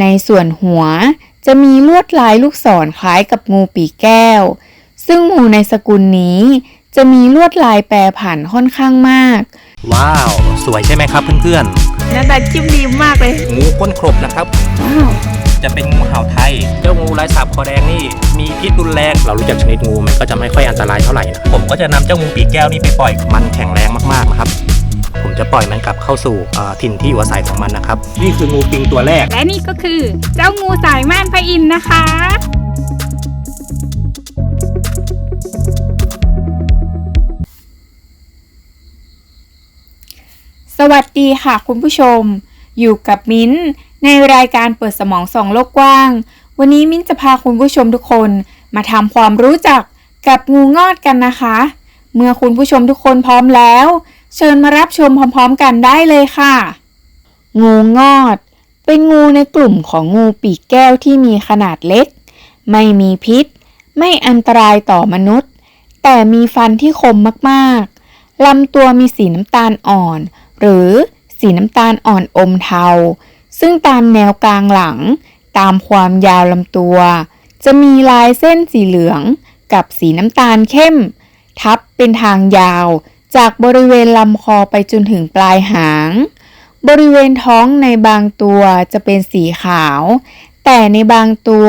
ในส่วนหัวจะมีลวดลายลูกศรคล้ายกับงูปีกแก้ว ซึ่งงูในสกุลนี้จะมีลวดลายแปรผันค่อนข้างมาก ว้าว สวยใช่ไหมครับเพื่อนหน้าตาจิ้มดีมากเลย ๆงูก้นครบนะครับ ว้าว จะเป็นงูเห่าไทย เจ้างูลายสาบคอแดงนี่มีพิษรุนแรง เรารู้จักชนิดงูมันก็จะไม่ค่อยอันตรายเท่าไหร่นะผมก็จะนำเจ้างูปีกแก้วนี่ไปปล่อย มันแข็งแรงมากๆนะครับ ผมจะปล่อยมันกลับเข้าสู่เอ่อถิ่นที่อยู่อาศัยของมันนะครับ นี่คืองูปิงตัวแรก และนี่ก็คือเจ้างูสายม่านพระอินทร์นะคะสวัสดีค่ะคุณผู้ชม อยู่กับมิ้นท์ในรายการเปิดสมองส่องโลกกว้าง วันนี้มิ้นท์จะพาคุณผู้ชมทุกคนมาทำความรู้จักกับงูงอดกันนะคะ เมื่อคุณผู้ชมทุกคนพร้อมแล้ว เชิญมารับชมพร้อมๆกันได้เลยค่ะ งูงอด เป็นงูในกลุ่มของงูปีกแก้วที่มีขนาดเล็ก ไม่มีพิษ ไม่อันตรายต่อมนุษย์ แต่มีฟันที่คมมากๆลำตัวมีสีน้ำตาลอ่อน หรือสีน้ำตาลอ่อนอมเทา ซึ่งตามแนวกลางหลัง ตามความยาวลำตัว จะมีลายเส้นสีเหลืองกับสีน้ำตาลเข้ม ทับเป็นทางยาว จากบริเวณลำคอไปจนถึงปลายหาง บริเวณท้องในบางตัวจะเป็นสีขาว แต่ในบางตัว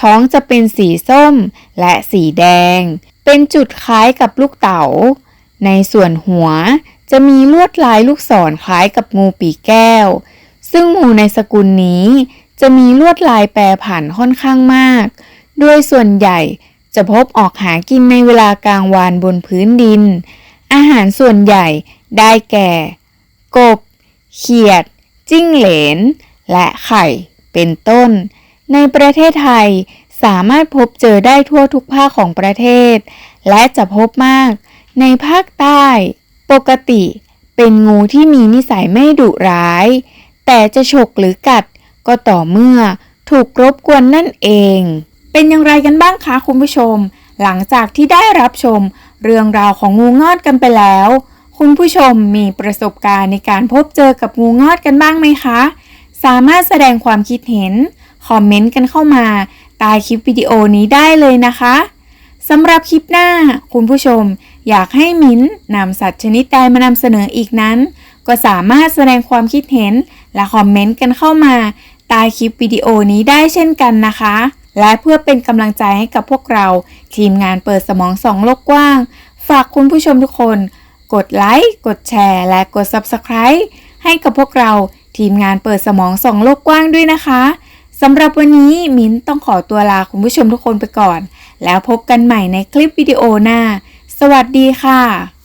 ท้องจะเป็นสีส้มและสีแดง เป็นจุดคล้ายกับลูกเต๋า ในส่วนหัวจะมีลวดลายลูกศรคล้ายกับงูปีแก้ว ซึ่งงูในสกุลนี้จะมีลวดลายแปรผันค่อนข้างมาก โดยส่วนใหญ่จะพบออกหากินในเวลากลางวานบนพื้นดิน อาหารส่วนใหญ่ได้แก่ กบ เขียด จิ้งเหลน และไข่ เป็นต้น ในประเทศไทยสามารถพบเจอได้ทั่วทุกภาคของประเทศ และจะพบมาก ในภาคใต้ ปกติเป็นงูที่มีนิสัยไม่ดุร้าย แต่จะฉกหรือกัดก็ต่อเมื่อถูกรบกวนนั่นเอง เป็นอย่างไรกันบ้างคะคุณผู้ชม หลังจากที่ได้รับชม เรื่องราวของงูงอดกันไปแล้ว คุณผู้ชมมีประสบการณ์ในการพบเจอกับงูงอดกันบ้างไหมคะ สามารถแสดงความคิดเห็น คอมเมนต์กันเข้ามาใต้คลิปวิดีโอนี้ได้เลยนะคะสำหรับคลิปหน้า คุณผู้ชมอยากให้มิ้นนำสัตว์ชนิดใดมานำเสนออีกนั้น ก็สามารถแสดงความคิดเห็นและคอมเมนต์กันเข้ามาใต้คลิปวิดีโอนี้ได้เช่นกันนะคะ และเพื่อเป็นกำลังใจให้กับพวกเรา ทีมงานเปิดสมองสองโลกกว้าง ฝากคุณผู้ชมทุกคน กดไลค์กดแชร์ และกด Subscribe ให้กับพวกเราทีมงานเปิดสมองสองโลกกว้างด้วยนะคะสำหรับวันนี้มิ้นต้องขอตัวลาคุณผู้ชมทุกคนไปก่อน แล้วพบกันใหม่ในคลิปวิดีโอหน้า สวัสดีค่ะ